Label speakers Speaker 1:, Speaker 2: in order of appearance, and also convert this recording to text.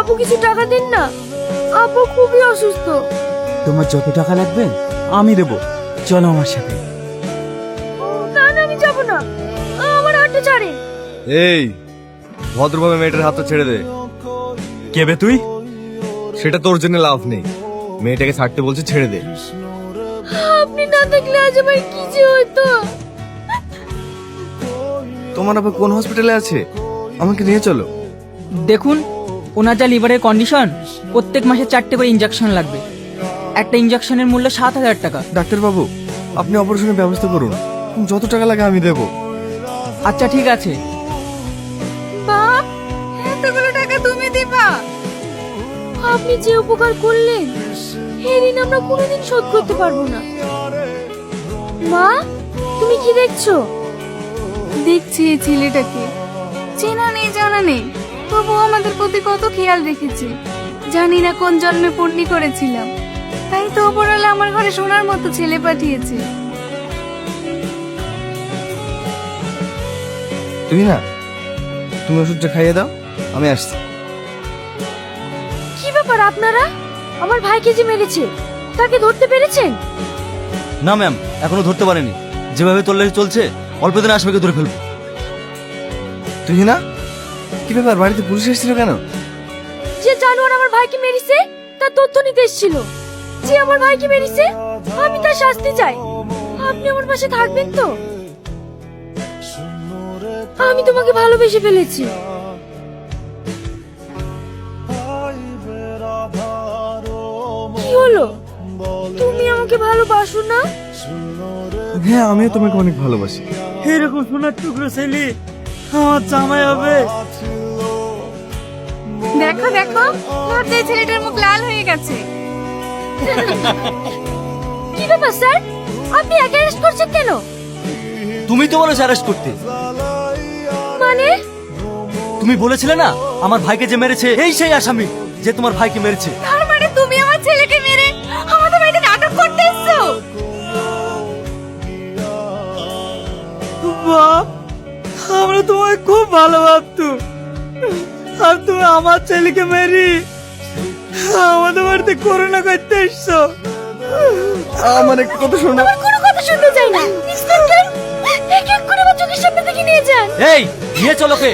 Speaker 1: আপু কিছু টাকা দিন না। আপু খুবই অসুস্থ।
Speaker 2: তোমার যত টাকা লাগবে আমি দেবো। চলো আমার সাথে।
Speaker 1: না না আমি যাব না। আমার হাতটা ছাড়ে।
Speaker 3: এই ভদ্রভাবে মেয়েটার হাতটা ছেড়ে দে।
Speaker 2: কেবে তুই?
Speaker 3: সেটা তোর জন্য লাভ নেই। মেয়েটাকে ছাড়তে বলছে ছেড়ে দে।
Speaker 1: আপনি না থাকলে আজ আমার কি যে হতো
Speaker 3: তোমার আবার কোন হসপিটালে আছে? আমাকে নিয়ে চলো।
Speaker 4: দেখুন ওনার যা লিভারের কন্ডিশন প্রত্যেক মাসে চারটে করে ইঞ্জেকশন লাগবে। একটা ইঞ্জেকশনের মূল্য সাত হাজার টাকা।
Speaker 3: ডাক্তারবাবু আপনি অপারেশনের ব্যবস্থা করুন। যত টাকা লাগে আমি দেবো।
Speaker 4: আচ্ছা ঠিক আছে।
Speaker 1: বাপ এতগুলো টাকা তুমি দিবা? আপনি যে উপকার করলেন এই ঋণ আমরা কোনোদিন শোধ করতে পারব না। মা তুমি কি দেখছ?
Speaker 5: দেখছি এই ছেলেটাকে। চেনা নেই জানা নেই। তবু আমাদের প্রতি কত খেয়াল রেখেছে। জানি না কোন জন্মে পূর্ণি করেছিলাম। তাই তো ওপরওয়ালা আমার ঘরে সোনার মতো ছেলে পাঠিয়েছে।
Speaker 3: তুমি না তুমি ওষুধটা খাইয়ে দাও আমি আসছি।
Speaker 1: কি ব্যাপার আপনারা? আমার ভাইকে যে মেরেছে? তাকে ধরতে পেরেছেন?
Speaker 6: না ম্যাম এখনও ধরতে পারেনি। যেভাবে তল্লাশি চলছে অল্প দিনে আসামিকে ধরে ফেলব।
Speaker 3: তুই না কি ব্যাপার বাড়িতে পুলিশ এসেছিল কেন?
Speaker 1: যে জানোয়ার আমার ভাইকে মেরেছে তার তথ্য নিতে এসেছিল। যে আমার ভাইকে মেরেছে আমি তার শাস্তি চাই। আপনি আমার পাশে থাকবেন তো? আমি তোমাকে ভালোবেসে ফেলেছি। কি হলো? তুমি আমাকে ভালোবাসো না?
Speaker 3: হ্যাঁ আমিও তোমাকে অনেক ভালোবাসি।
Speaker 2: এরকম সোনার টুকরো ছেলে আমার জামাই হবে।
Speaker 5: দেখো দেখো লজ্জায় ছেলেটার মুখ লাল হয়ে গেছে।
Speaker 1: কি ব্যাপার স্যার? আপনি একা অ্যারেস্ট করছেন কেন?
Speaker 6: তুমি তো বলেছ অ্যারেস্ট করতে।
Speaker 1: মানে?
Speaker 6: তুমি বলেছিলে না আমার ভাইকে যে মেরেছে এই সেই আসামি যে তোমার ভাইকে মেরেছে।
Speaker 5: তার মানে তুমি আমার ছেলেকে মেরে আমাদের বাড়িতে নাটক করতে এসছো?
Speaker 2: বাপ তোমায় খুব ভালো ভাবতো আর তুমি আমার ছেলেকে মেরি আমাদের বাড়িতে করোনা করতে এসছো।
Speaker 3: আমার একটা কথা শোনো।
Speaker 1: আমার কোনো কথা শুনতে চাই না। ইন্সপেক্টর এক এক করে আমার চোখের সামনে থেকে নিয়ে যান।
Speaker 6: এই নিয়ে চলো কে?